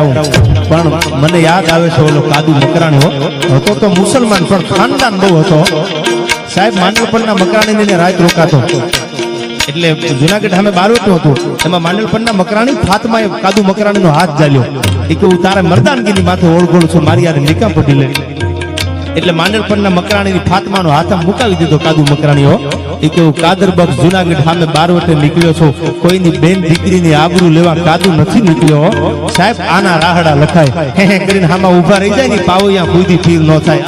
કરાવું પણ મને યાદ આવે છે ઓલો કાદુ મકરાણી હતો તો મુસલમાન, પણ ખાનદાન બહુ હતો. સાહેબ માંડલપણના મકરાણીને રાત રોકાતો. એટલે જુનાગઢ સામે બારવટું હતું. એમાં માંડલપણના મકરાણી, ફાતમાએ કાદુ મકરાણીનો હાથ જાલ્યો. એ કે હું તારા મરદાનગીની માથે ઓળગોળ છું, મારી યાર નિકામ પટી લે. એટલે માંડલપણના મકરાણીની ફાતમાનો હાથ મુકાવી દીધો કાદુ મકરાણીઓ. એ કે હું કાદર બક્ષ જુનાગઢ સામે બાર વટે નીકળ્યો છું. કોઈની બેન દીકરીની આબરૂ લેવા કાદુ નથી નીકળ્યો સાહેબ, આના રાહડા લખાય. હે કરીને હામાં ઊભા રહી જાય ને, પાવૈયા બુદ્ધિ ફીલ ન થાય.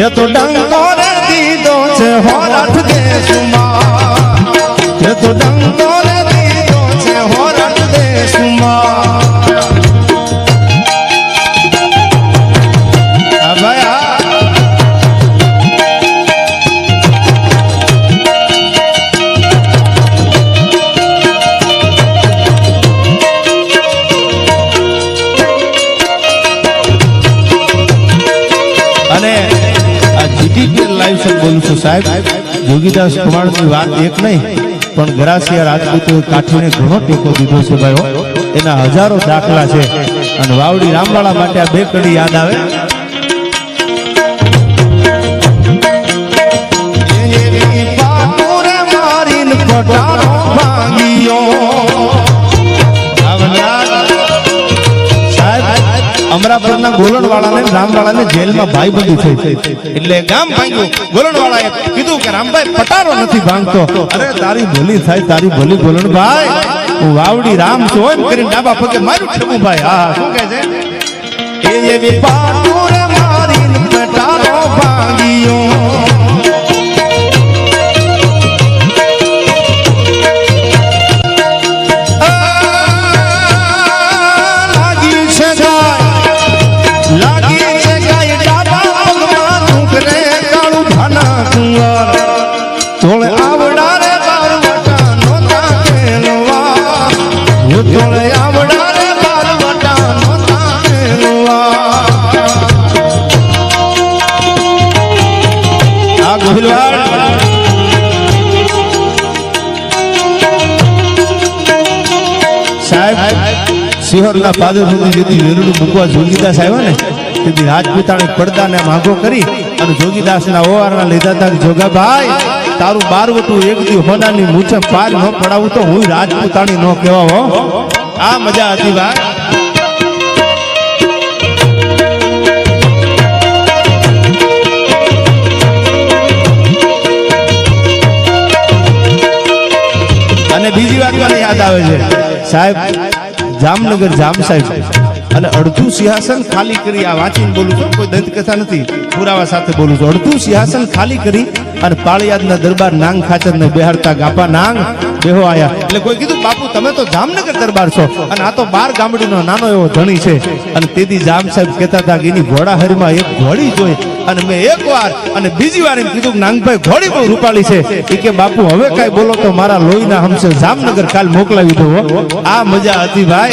તે તો ડંકો રે દીધો છે હોરઠ દેશમાં જે તો ડંકો સાહેબ જોગીદાસ કુમારની વાત એક નહીં, પણ ગરાસિયા રાજપૂતો કાઠીને ઘણો ટેકો દીધો છે ભાઈઓ. એના હજારો દાખલા છે. અને વાવડી રામવાળા માટે આ બે કડી યાદ આવે. મારીને પટારો અરે તારી ભલી થાય તારી ભલી ગોલણભાઈ હું વાવડી રામ છું. એમ કરીને ડાબા પગે મારું ઠેવું ભાઈ હા હા, શું કહે છે? સિહોરના પાદર સુધી જેથી મૂકવા જોગીદાસ આવ્યા ને, તેથી રાજપૂતાણી પડદાને માગો કરી અને જોગીદાસના ઓવારના લીધા હતા જોગાભાઈ તારું બારવટું એક દી હોનાની મૂછે પાર ન પડાવું તો હું રાજપૂતાણી ન કહેવા હો. આ મજા હતી, ભાઈ. અને બીજી વાત મને યાદ આવે છે. સાહેબ, જામનગર જામ સાહેબ. અને અડધું સિંહાસન ખાલી કરી આ વાંચીને બોલું છું. કોઈ દંતકથા નથી. પુરાવા સાથે બોલું છું. અડધું સિંહાસન ખાલી કરી અને પાળિયાદના દરબાર નાંગ ખાચર ને બેહાડતા ગાપા નાંગ બેહો આયા. એટલે કોઈ કીધું, બાપુ, તમે તો જામનગર દરબાર છો. અને આ તો બાર ગામડીનો નાનો એવો ધણી છે. અને તેથી જામ સાહેબ કહેતા હતા કે એની ઘોડાહરીમાં એક ઘોડી જોઈ. અને મેં એક વાર અને બીજી વાર એમ કીધું નાંગભાઈ, ઘોડી બહુ રૂપાળી છે. એ કે, બાપુ, હવે કાંઈ બોલો તો મારા લોહીના હમશે જામનગર કાલ મોકલાવી દો આ મજા હતી ભાઈ.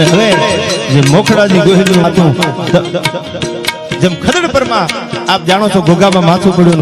અને હવે જે મોખડાજી ગોહિલનું હતું જેમ ખદડ પરમાં, આપ જાણો છો, ઘોઘામાં માથું પડ્યું